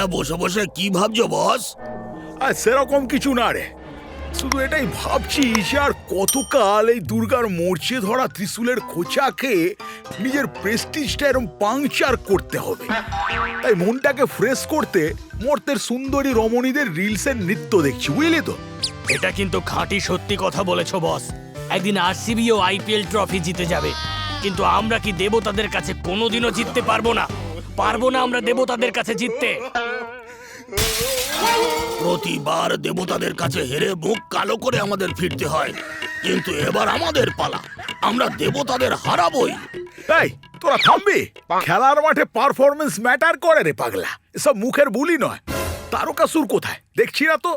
একলা বসে বসে কি ভাবছ বস আর সেরকম কিছু না রে। শুধু এটাই ভাবছি যে আর কতকাল এই দুর্গার মরচে ধরা ত্রিশূলের খোঁচাকে নিজের প্রেস্টিজটা এরম পাংচার করতে হবে। তাই মনটাকে ফ্রেশ করতে মর্তের সুন্দরী রমণীদের রিলসের নৃত্য দেখছি বুঝলি তো? এটা কিন্তু খাঁটি সত্যি কথা বলেছ বস একদিন আরসিবি ও আইপিএল ট্রফি জিতে যাবে। কিন্তু আমরা কি দেবতাদের কাছে কোনোদিনও জিততে পারব না? পারব না আমরা দেবতাদের কাছে জিততে। প্রতিবার দেবতাদের কাছে হেরে মুখ কালো করে আমাদের ফিরতে হয়। কিন্তু এবার আমাদের পালা। আমরা দেবতাদের হারাবই। এই তোরা থামবি? খেলার মাঠে পারফরমেন্স ম্যাটার করে রে পাগলা। এসব মুখের বুলি নয়। তারকাসুর কোথায়? দেখছি না তো।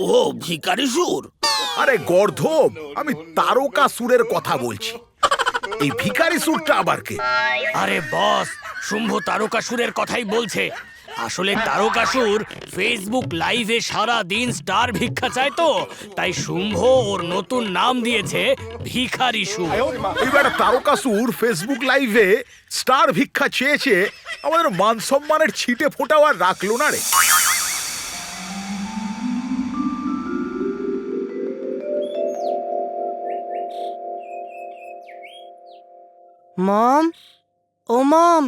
ও ভিকারি সুর? আরে গর্ধব আমি তারকাসুরের কথা বলছি। এই ভিখারি সুরটা আবার কে? আরে বস শুম্ভ তারকাসুরের কথাই বলছে। আসলে তারকাসুর ফেসবুক লাইভে সারা দিন স্টার ভিক্ষা চায় তো তাই শুম্ভ ওর নতুন নাম দিয়েছে ভিখারি সুর। এইবার তারকাসুর ফেসবুক লাইভে স্টার ভিক্ষা চেয়েছে আমাদের মান সম্মানের ছিটে ফোটাও আর রাখল না রে। মম ও মম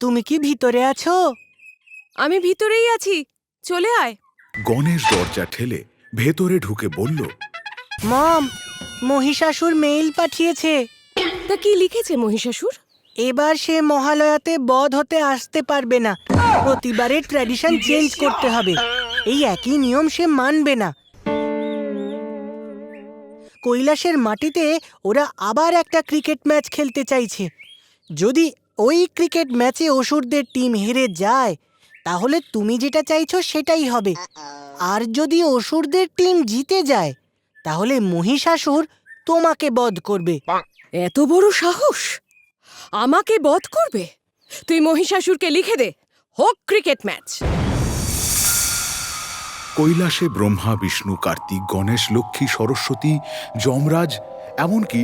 তুমি কি ভিতরে আছো? আমি ভিতরেই আছি। চলে আয়। গণেশ দরজা ঠেলে ভেতরে ঢুকে বলল মম মহিষাসুর মেইল পাঠিয়েছে। তা কি লিখেছে মহিষাসুর? এবার সে মহালয়াতে বধ হতে আসতে পারবে না। প্রতিবারের ট্র্যাডিশন চেঞ্জ করতে হবে। এই একই নিয়ম সে মানবে না। কৈলাসের মাটিতে ওরা আবার একটা ক্রিকেট ম্যাচ খেলতে চাইছে। যদি ওই ক্রিকেট ম্যাচে অসুরদের টিম হেরে যায় তাহলে তুমি যেটা চাইছো সেটাই হবে। আর যদি অসুরদের টিম জিতে যায় তাহলে মহিষাসুর তোমাকে বধ করবে। এত বড় সাহস? আমাকে বধ করবে? তুই মহিষাসুরকে লিখে দে। হোক ক্রিকেট ম্যাচ। কৈলাসে ব্রহ্মা বিষ্ণু কার্তিক গণেশ লক্ষ্মী সরস্বতী যমরাজ এমনকি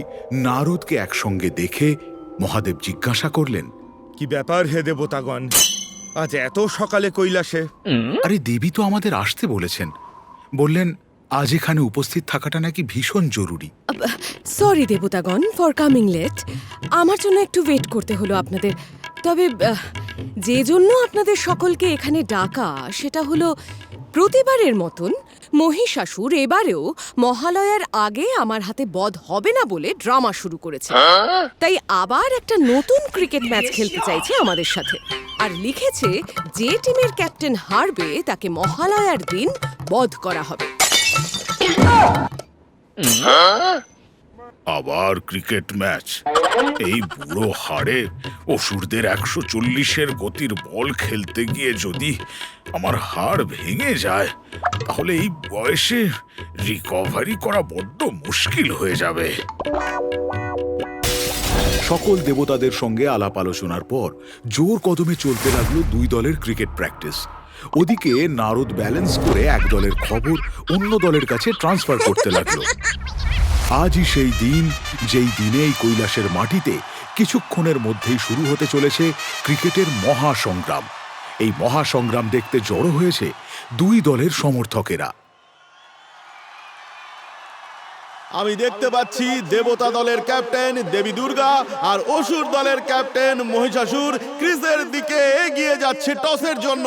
নারদকে একসঙ্গে দেখে মহাদেব জিজ্ঞাসা করলেন কি ব্যাপার হে দেবতাগণ? আজ এত সকালে কৈলাসে। আরে দেবী তো আমাদের আসতে বলেছেন। বললেন আজ এখানে উপস্থিত থাকাটা নাকি ভীষণ জরুরি। সরি দেবতাগণ ফর কামিং লেট আমার জন্য একটু ওয়েট করতে হলো আপনাদের। তবে যে জন্য আপনাদের সকলকে এখানে ডাকা সেটা হলো প্রতিবারের মতন মহিষাসুর এবারেও মহালয়ার আগে আমার হাতে বধ হবে না বলে ড্রামা শুরু করেছে। তাই আবার একটা নতুন ক্রিকেট ম্যাচ খেলতে চাইছে আমাদের সাথে। আর লিখেছে, যে টিমের ক্যাপ্টেন হারবে, তাকে মহালয়ার দিন বধ করা হবে। আবার ক্রিকেট ম্যাচ। এই বুড়ো হাড়ে অসুরদের একশো চল্লিশের গতির বল খেলতে গিয়ে যদি আমার হাড় ভেঙে যায়, তাহলে এই বয়সে রিকভারি করা বড্ড মুশকিল হয়ে যাবে। সকল দেবতাদের সঙ্গে আলাপ আলোচনার পর জোর কদমে চলতে লাগল দুই দলের ক্রিকেট প্র্যাকটিস। ওদিকে নারদ ব্যালেন্স করে এক দলের খবর অন্য দলের কাছে ট্রান্সফার করতে লাগল। আজই সেই দিন, যেই দিনে এই কৈলাসের মাটিতে কিছুক্ষণের মধ্যেই শুরু হতে চলেছে ক্রিকেটের মহাসংগ্রাম। এই মহাসংগ্রাম দেখতে জড়ো হয়েছে দুই দলের সমর্থকেরা। আমি দেখতে পাচ্ছি দেবতা দলের ক্যাপ্টেন দেবী দুর্গা আর অসুর দলের ক্যাপ্টেন মহিষাসুর ক্রিসের দিকে এগিয়ে যাচ্ছে টসের জন্য।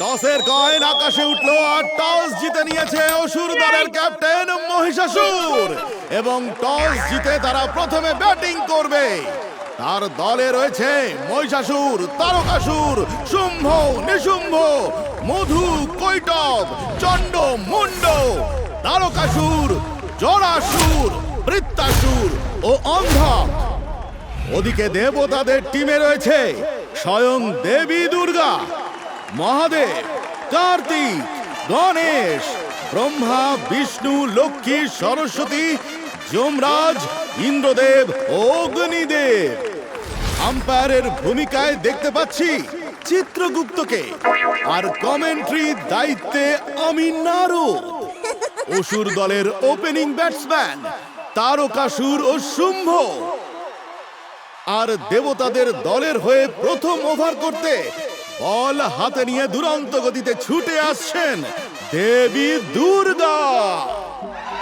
টসের কয়েন আকাশে উঠল আর টস জিতে নিয়েছে অসুর দলের ক্যাপ্টেন মহিষাসুর। এবং টস জিতে তারা প্রথমে ব্যাটিং করবে। তার দলে রয়েছে মহিষাসুর, তারকাসুর, শুম্ভ, নিশুম্ভ, মধু, কৈটব, চণ্ড মুন্ড তারকাসুর, জরাসুর, বৃত্তাসুর ও অন্ধ। ওদিকে দেবতাদের টিমে রয়েছে স্বয়ং দেবী দুর্গা। মহাদেব কার্তিক গণেশ, ব্রহ্মা, বিষ্ণু, লক্ষ্মী, সরস্বতী, যমরাজ, ইন্দ্রদেব, অগ্নিদেব। আম্পায়ারের ভূমিকায় দেখতে পাচ্ছি চিত্রগুপ্তকে আর কমেন্ট্রি দায়িত্বে আমি নারদ। অসুর দলের ওপেনিং ব্যাটসম্যান তারকাসুর ও শুম্ভ। আর দেবতাদের দলের হয়ে প্রথম ওভার করতে বল হাতে নিয়ে দুরন্ত গতিতে ছুটে আসছেন দেবী দুর্গা।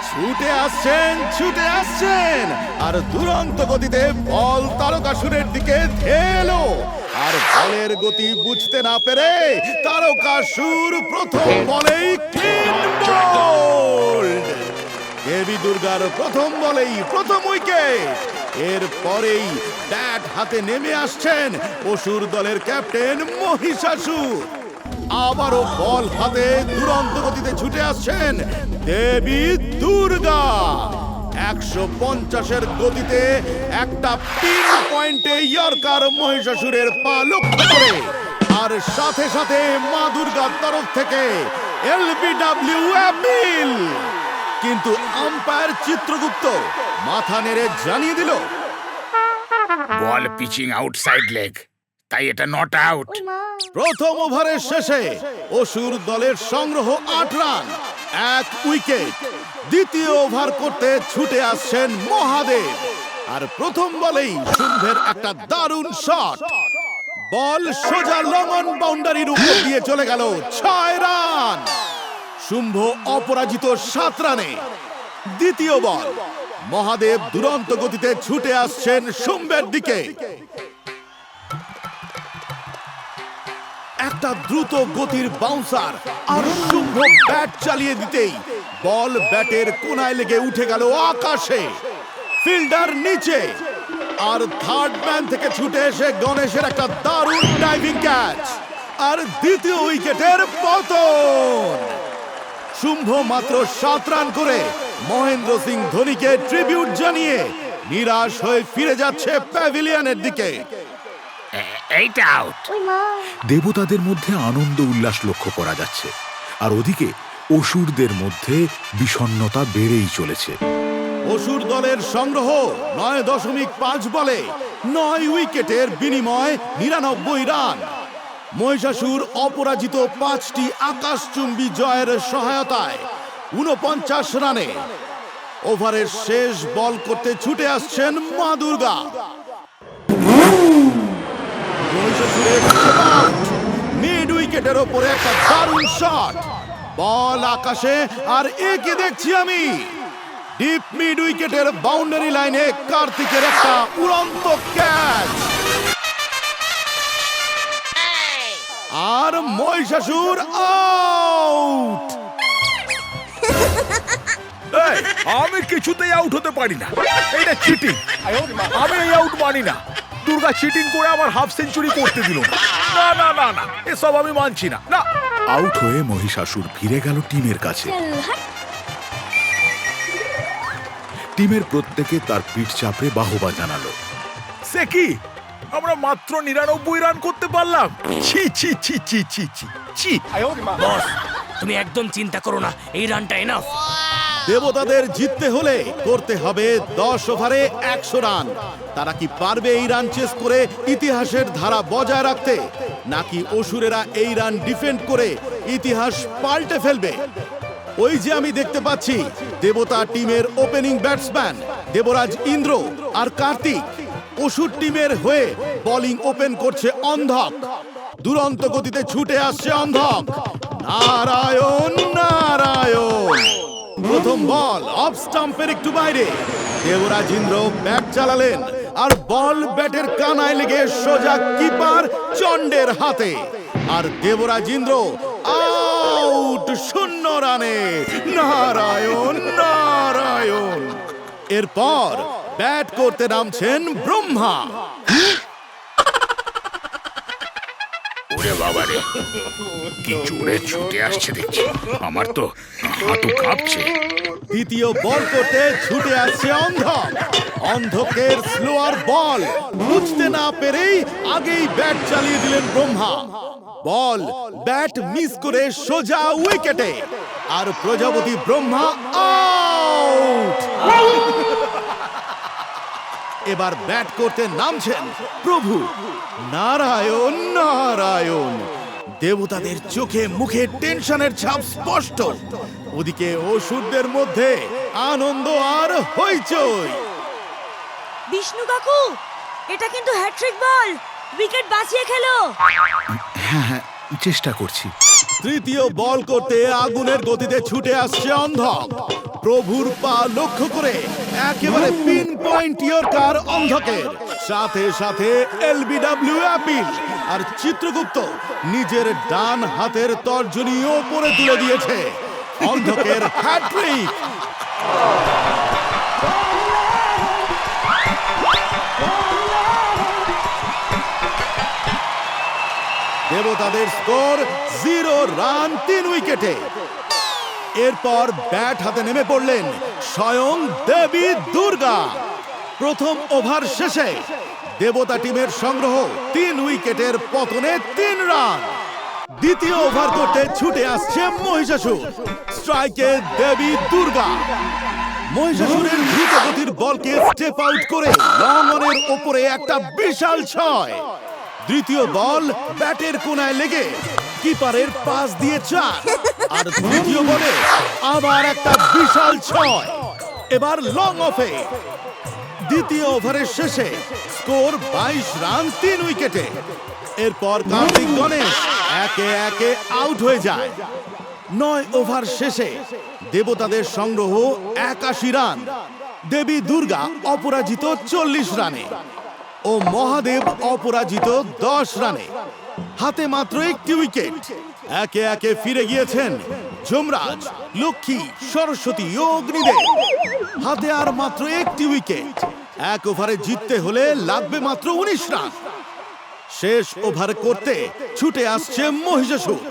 ছুটে আসছেন ছুটে আসছেন, আর দুরন্ত গতিতে বল তারকাসুরের দিকে ধেলো আর বলের গতি বুঝতে না পেরে তারকাসুর প্রথম বলেই দেবী দুর্গার প্রথম বলেই প্রথম উইকেট এর পরেই ব্যাট হাতে নেমে আসছেন অসুর দলের ক্যাপ্টেন মহিষাসুর। আবারও বল হাতে দুরন্ত গতিতে ছুটে আসছেন দেবী দুর্গা। একশো পঞ্চাশের গতিতে একটা পিন পয়েন্টে ইয়র্কার মহিষাসুরের পা লক্ষ্য করে। আর সাথে সাথে মা দুর্গার তরফ থেকে এলবিডব্লিউ অ্যাপিল। কিন্তু আম্পায়ার চিত্রগুপ্ত মাথা নেড়ে জানিয়ে দিল বল পিচিং আউটসাইড লেগ তাই এটা নট আউট প্রথম ওভারের শেষে অসুর দলের সংগ্রহ আট রান এক উইকেট। দ্বিতীয় ওভার করতে ছুটে আসছেন মহাদেব আর প্রথম বলেই শুম্ভের একটা দারুণ শট বল সোজা লঙ্গন বাউন্ডারির উপর দিয়ে চলে গেল ছয় রান। শুম্ভ অপরাজিত সাত রানে। দ্বিতীয় বল। মহাদেব দুরন্ত গতিতে ছুটে আসছেন শুম্ভের দিকে। একটা দ্রুত গতির বাউন্সার আর শুম্ভ ব্যাট চালিয়ে দিতেই বল ব্যাটের কোনায় লেগে উঠে গেল আকাশে। ফিল্ডার নিচে। আর থার্ড ম্যান থেকে ছুটে এসে গণেশের একটা দারুণ ডাইভিং ক্যাচ আর দ্বিতীয় উইকেটের পতন। শুম্ভ মাত্র সাত রান করে মহেন্দ্র সিং ধোনিকে ট্রিবিউট জানিয়ে নিরাশ হয়ে ফিরে যাচ্ছে প্যাভিলিয়নের দিকে। এইটা আউট দেবতাদের মধ্যে আনন্দ উল্লাস লক্ষ্য করা যাচ্ছে আর ওদিকে অসুরদের মধ্যে বিষণ্ণতা বেড়েই চলেছে। অসুর দলের সংগ্রহ নয় দশমিক পাঁচ বলে নয় উইকেটের বিনিময় নিরানব্বই রান। মহিষাসুর অপরাজিত পাঁচটি আকাশচুম্বী জয়ের সহায়তায় উনপঞ্চাশ রানে ওভারের শেষ বল করতে ছুটে আসছেন মা দুর্গা। মিড উইকেটের ওপরে একটা দারুণ শট। বল আকাশে, আর একে দেখছি আমি। ডিপ মিড উইকেটের বাউন্ডারি লাইনে কার্তিকের একটা উড়ন্ত ক্যাচ। আর মহিষাসুর আউট আমি কিছুতেই আউট হতে পারি না। এটা চিটিং আমি এই আউট মানি না। দুর্গা চিটিং করে আমার হাফ সেঞ্চুরি করতে দিল না। না না না এসব আমি মানছি না। না। আউট হয়ে মহিষাসুর ফিরে গেল টিমের কাছে। টিমের প্রত্যেকে তার পিঠ চাপড়ে বাহবা জানালো। সে কি? আমরা মাত্র নিরানব্বই রান করতে পারলাম। ছি ছি ছি ছি ছি ছি ছি। বস তুমি একদম চিন্তা করো না এই রানটা এনাফ দেবতাদের জিততে হলে করতে হবে দশ ওভারে একশো রান তারা কি পারবে এই রান চেস করে ইতিহাসের ধারা বজায় রাখতে? নাকি অসুরেরা এই রান ডিফেন্ড করে ইতিহাস পাল্টে ফেলবে? ওই যে আমি দেখতে পাচ্ছি দেবতা টিমের ওপেনিং ব্যাটসম্যান দেবরাজ ইন্দ্র আর কার্তিক। অসুর টিমের হয়ে বোলিং ওপেন করছে অন্ধক। দুরন্ত গতিতে ছুটে আসছে অন্ধক। নারায়ণ নারায়ণ। প্রথম বল, অফ স্টাম্পের একটু বাইরে। দেবরাজ ইন্দ্র ব্যাট চালালেন আর বল ব্যাটের কানায় লেগে সোজা কিপার চন্ডের হাতে। আর দেবরাজ ইন্দ্র আউট, শূন্য রানে। নারায়ণ নারায়ণ। এরপর ব্যাট করতে নামছেন ব্রহ্মা। ওরে বাবা রে কি জোরে ছুটে আসছে দেখছি। আমার তো হাঁটু কাঁপছে। দ্বিতীয় বল করতে ছুটে আসছে অন্ধক। অন্ধকের স্লোয়ার বল বুঝতে না পেরেই আগেই ব্যাট চালিয়ে দিলেন ব্রহ্মা। বল ব্যাট মিস করে সোজা উইকেটে। আর প্রজাপতি ব্রহ্মা আউট এবার ব্যাট করতে নামছেন প্রভু। নারায়ণ নারায়ণ। দেবতাদের চোখে মুখে টেনশনের ছাপ স্পষ্ট। ওদিকে অসুরদের মধ্যে আনন্দ আর হইচই। বিষ্ণু কাকু এটা কিন্তু হ্যাট্রিক বল। উইকেট বাঁচিয়ে খেলো। হ্যাঁ হ্যাঁ চেষ্টা করছি। তৃতীয় বল করতে আগুনের গতিতে ছুটে আসছে অন্ধক প্রভুর পা লক্ষ্য করে একেবারে পিন পয়েন্ট ইয়র্কার অন্ধকের সাথে সাথে এলবিডব্লিউ অ্যাপিল আর চিত্রগুপ্ত নিজের ডান হাতের তর্জনী ওপরে তুলে দিয়েছে। অন্ধকের হ্যাট্রিক দেবতাদের স্কোর জিরো রান, তিন উইকেটে। এরপর ব্যাট হাতে নেমে পড়লেন স্বয়ং দেবী দুর্গা। প্রথম ওভার শেষে দেবতা টিমের সংগ্রহ তিন উইকেটের পতনে তিন রান। দ্বিতীয় ওভার করতে ছুটে আসছে মহিষাসুর। স্ট্রাইকে দেবী দুর্গা। মহিষাসুরের দ্রুত বলকে স্টেপ আউট করে লং অনের ওপরে একটা বিশাল ছয়। দ্বিতীয় বল ব্যাটের কোনায় লেগে কিপারের পাস দিয়ে চার। আর তৃতীয় বলে আবার একটা বিশাল ছয়। এবার লং অফে দ্বিতীয় ওভারের শেষে স্কোর বাইশ রান, তিন উইকেটে। এরপর কার্তিক গণেশ একে একে আউট হয়ে যায়। নয় ওভার শেষে দেবতাদের সংগ্রহ একাশি রান। দেবী দুর্গা অপরাজিত চল্লিশ রানে ও মহাদেব অপরাজিত দশ রানে। হাতে মাত্র একটি উইকেট। একে একে ফিরে গিয়েছেন যমরাজ, লক্ষ্মী, সরস্বতী ও অগ্নিদেব। হাতে আর মাত্র একটি উইকেট এক ওভারে জিততে হলে লাগবে মাত্র উনিশ রান। শেষ ওভার করতে ছুটে আসছে মহিষাসুর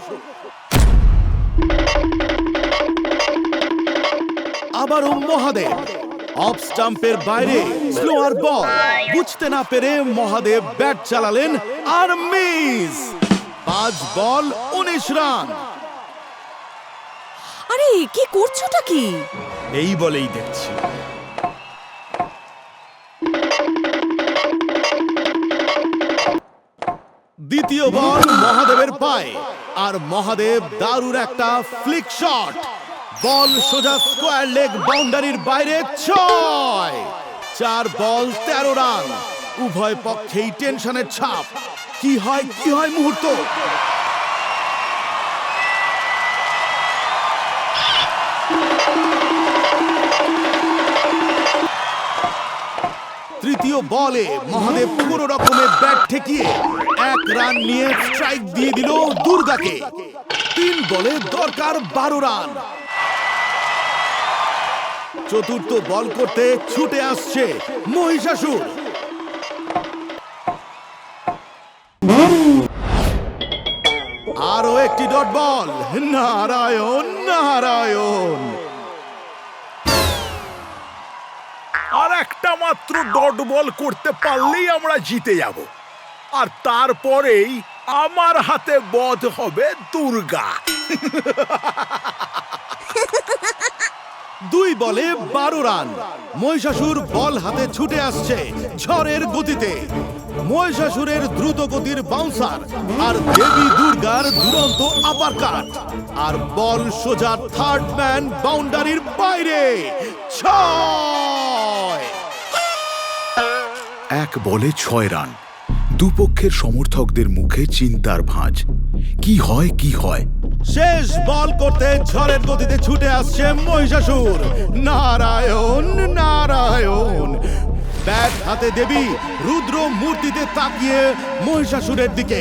আবারও মহাদেব। অফ স্টাম্পের বাইরে স্লোয়ার বল বুঝতে না পেরে মহাদেব ব্যাট চালালেন আর মিস পাঁচ বল, উনিশ রান। আরে, কি করছোটা কি? এই বলেই দেখছি। দ্বিতীয় বল মহাদেবের পায়ে, আর মহাদেব দারুর একটা ফ্লিক শট বল সোজা স্কোয়ার লেগ বাউন্ডারির বাইরে ছয়। চার বল, তেরো রান। উভয় পক্ষেই টেনশনের ছাপ। কি হয় কি হয় মুহূর্ত? তৃতীয় বলে মহাদেব কোনো রকমের ব্যাট ঠেকিয়ে এক রান নিয়ে স্ট্রাইক দিয়ে দিল দুর্গাকে। তিন বলে দরকার বারো রান। চতুর্থ বল করতে ছুটে আসছে মহিষাসুর। আরও একটি ডট বল। নারায়ণ নারায়ণ। মাত্র ডট বল করতে পারলেই আমরা জিতে যাব। আর তারপরেই আমার হাতে বধ হবে দুর্গা। দুই বলে বারো রান। মহিষাসুর বল হাতে ছুটে আসছে ঝড়ের গতিতে। মহিষাসুরের দ্রুত গতির বাউন্সার আর দেবী দুর্গার দুরন্ত আপার কাট আর বল সোজা থার্ড ম্যান বাউন্ডারির বাইরে। ছয়! এক বলে ছয় রান। দুপক্ষের সমর্থকদের মুখে চিন্তার ভাঁজ। কি হয় কি হয়? শেষ বল করতে ঝড়ের গতিতে ছুটে আসছে মহিষাসুর। নারায়ণ নারায়ণ। ব্যাট হাতে দেবী রুদ্র মূর্তিতে তাকিয়ে মহিষাসুরের দিকে।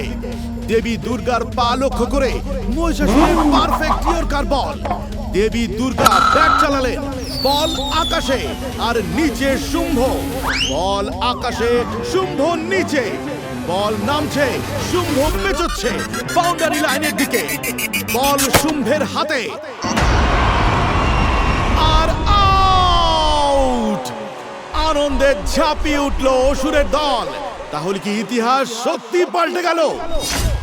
দেবী দুর্গার পা লক্ষ্য করে মহিষাসুরের পারফেক্ট ইয়র্কার বল দেবী দুর্গা ব্যাট চালালেন। বল আকাশে আর নিচে শুম্ভ। বল আকাশে, শুম্ভ নিচে। বল নামছে, শুম্ভ পেঁচোচ্ছে বাউন্ডারি লাইনের দিকে। বল শুম্ভের হাতে। আর আউট আনন্দে ঝাঁপিয়ে উঠল অসুরের দল। তাহলে কি ইতিহাস সত্যি পাল্টে গেল?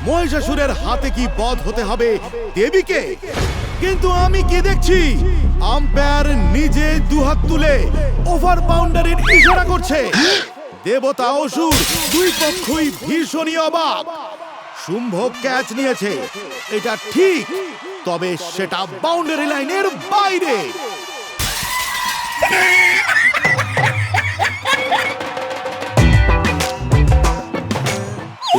মহিষাসুরের হাতে কি বধ হতে হবে দেবীকে? কিন্তু আমি কি দেখছি? আম্পায়ার নিজে দুহাত তুলে ওভার বাউন্ডারির ইশারা করছে। দেবতা অসুর দুই পক্ষই ভীষণই অবাক। শুম্ভ ক্যাচ নিয়েছে। এটা ঠিক, তবে সেটা বাউন্ডারি লাইনের বাইরে।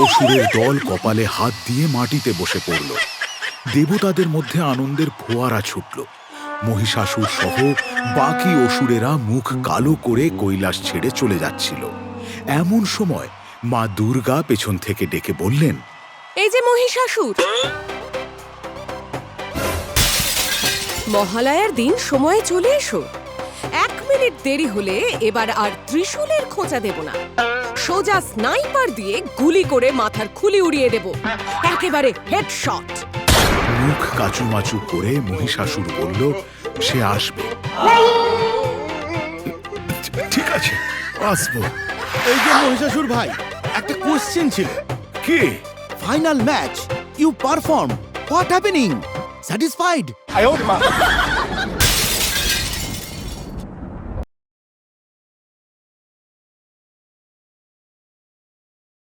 অসুরের দল কপালে হাত দিয়ে মাটিতে বসে পড়ল। দেবতাদের মধ্যে আনন্দের ফোয়ারা ছুটল। মহিষাসুর সহ বাকি অসুরেরা মুখ কালো করে কৈলাস ছেড়ে চলে যাচ্ছিল। এমন সময় মা দুর্গা পেছন থেকে ডেকে বললেন, এই যে মহিষাসুর! মহালয়ার দিন সময়ে চলে এসো। মিনিট দেরি হলে এবার আর ত্রিশূলের খোঁচা দেব না। সোজা স্নাইপার দিয়ে গুলি করে মাথার খুলি উড়িয়ে দেব। একেবারে হেডশট। মুখ কাচুমাচু করে মহিষাসুর বলল সে আসবে। ঠিক আছে আসব। এই যে মহিষাসুর ভাই একটা কোশ্চেন ছিল। কি? Final match you perform what happening satisfied